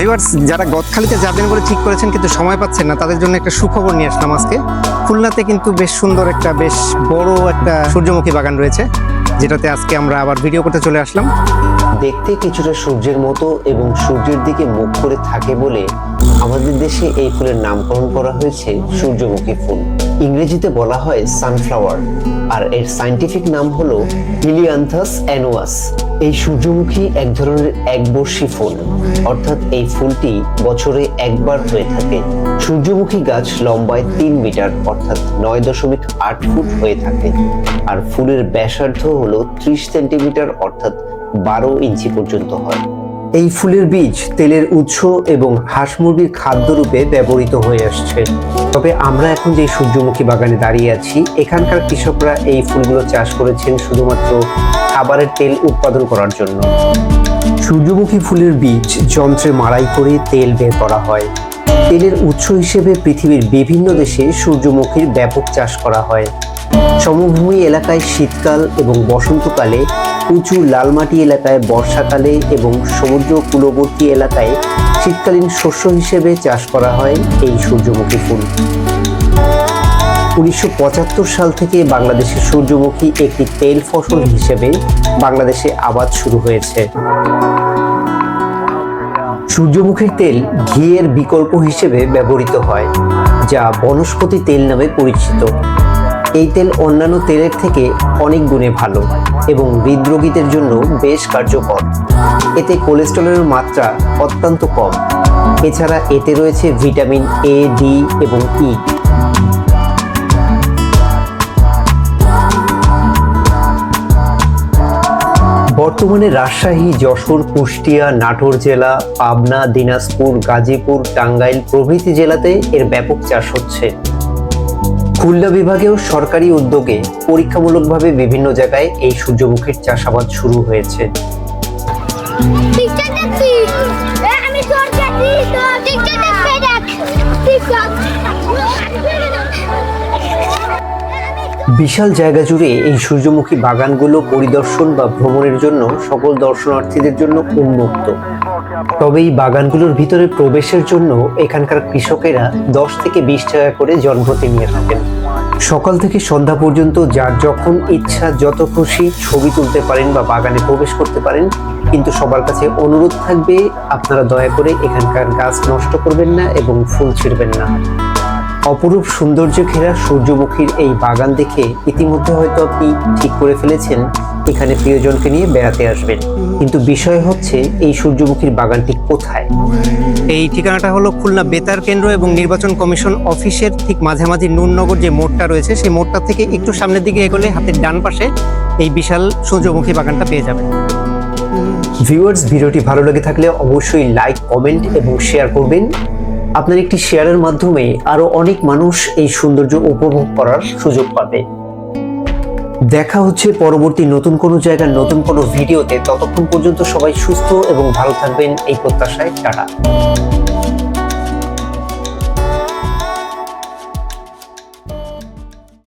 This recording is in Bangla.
ভিউয়ার্স, যারা গদখালিতে যাবেন বলে ঠিক করেছেন কিন্তু সময় পাচ্ছেন না, তাদের জন্য একটা সুখবর নিয়ে আসলাম আজকে। খুলনাতে কিন্তু বেশ সুন্দর একটা, বেশ বড় একটা সূর্যমুখী বাগান রয়েছে, যেটাতে আজকে আমরা আবার ভিডিও করতে চলে আসলাম। দেখতে কিছুটা সূর্যের মতো এবং সূর্যের দিকে মুখ করে থাকে বলে আমাদের দেশে এই ফুলের নামকরণ করা হয়েছে সূর্যমুখী ফুল। ইংরেজিতে বলা হয় সানফ্লাওয়ার, আর এর সায়েন্টিফিক নাম হলো হিলিয়ান্থাস অ্যানুয়াস। এই সূর্যমুখী এক ধরনের একবর্ষী ফুল। অর্থাৎ এই ফুলটি বছরে একবার হয়ে থাকে। সূর্যমুখী গাছ লম্বায় তিন মিটার, অর্থাৎ নয় দশমিক আট ফুট হয়ে থাকে। আর ফুলের ব্যাসার্ধ হলো ত্রিশ সেন্টিমিটার, অর্থাৎ বারো ইঞ্চি পর্যন্ত হয়। এই ফুলের বীজ তেলের উৎস এবং হাঁস মুরগির খাদ্য রূপে ব্যবহৃত হয়ে আসছে। তবে আমরা এখন যে সূর্যমুখী বাগানে দাঁড়িয়ে আছি, এখানকার কৃষকরা এই ফুলগুলো চাষ করেছেন শুধুমাত্র খাবারের তেল উৎপাদন করার জন্য। সূর্যমুখী ফুলের বীজ যন্ত্রে মাড়াই করে তেল বের করা হয়। তেলের উৎস হিসেবে পৃথিবীর বিভিন্ন দেশে সূর্যমুখীর ব্যাপক চাষ করা হয়। সমভূমি এলাকায় শীতকাল এবং বসন্তকালে উঁচু লালমাটি এলাকায় বর্ষাকালে এবং সমুদ্র কূলবর্তী এলাকায় শীতকালীন শস্য হিসেবে চাষ করা হয় এই সূর্যমুখী ফুল। উনিশশো পঁচাত্তর সাল থেকে বাংলাদেশের সূর্যমুখী একটি তেল ফসল হিসেবে বাংলাদেশে আবাদ শুরু হয়েছে। সূর্যমুখীর তেল ঘিয়ের বিকল্প হিসেবে ব্যবহৃত হয়, যা বনস্পতি তেল নামে পরিচিত। এই তেল অন্যান্য তেলের থেকে অনেক গুণে ভালো এবং হৃদরোগীদের জন্য বেশ কার্যকর। এতে কোলেস্টেরলের মাত্রা অত্যন্ত কম। এছাড়া এতে রয়েছে ভিটামিন এ ডি এবং ই বর্তমানে রাজশাহী, যশোর, কুষ্টিয়া, নাটোর জেলা, পাবনা, দিনাজপুর, গাজীপুর, টাঙ্গাইল প্রভৃতি জেলাতে এর ব্যাপক চাষ হচ্ছে। খুলনা বিভাগেও সরকারি উদ্যোগে পরীক্ষামূলকভাবে বিভিন্ন জায়গায় এই সূর্যমুখীর চাষাবাদ শুরু হয়েছে। আমি বিশাল জায়গা জুড়ে এই সূর্যমুখী বাগানগুলো পরিদর্শন বা ভ্রমণের জন্য সকল দর্শনার্থীদের জন্য উন্মুক্ত। তবে এই বাগানগুলোর ভিতরে প্রবেশের জন্য এখানকার কৃষকেরা দশ থেকে বিশ টাকা করে জনপ্রতি নিয়ে থাকেন। সকাল থেকে সন্ধ্যা পর্যন্ত যার যখন ইচ্ছা, যত খুশি ছবি তুলতে পারেন বা বাগানে প্রবেশ করতে পারেন। কিন্তু সবার কাছে অনুরোধ থাকবে, আপনারা দয়া করে এখানকার গাছ নষ্ট করবেন না এবং ফুল ছিঁড়বেন না। অপরূপ সৌন্দর্য ঘেরা সূর্যমুখীর এই বাগান দেখে ইতিমধ্যে হয়তো আপনি ঠিক করে ফেলেছেন এখানে প্রিয়জনকে নিয়ে বেড়াতে আসবেন। কিন্তু বিষয় হচ্ছে এই সূর্যমুখীর বাগানটি কোথায়? এই ঠিকানাটা হলো খুলনা বেতার কেন্দ্র এবং নির্বাচন কমিশন অফিসের ঠিক মাঝামাঝি নুননগর যে মোড়টা রয়েছে সেই মোড়টা থেকে একটু সামনের দিকে এগোলে হাতের ডান পাশে এই বিশাল সূর্যমুখী বাগানটা পেয়ে যাবেন। ভিউয়ার্স ভিডিওটি ভালো লেগে থাকলে অবশ্যই লাইক কমেন্ট এবং শেয়ার করবেন। আপনার একটি শেয়ারের মাধ্যমে আরও অনেক মানুষ এই সৌন্দর্য উপভোগ করার সুযোগ পাবে। দেখা হচ্ছে পরবর্তী নতুন কোনো জায়গার নতুন কোনো ভিডিওতে। ততক্ষণ পর্যন্ত সবাই সুস্থ এবং ভালো থাকবেন। এই প্রত্যাশায় টাটা।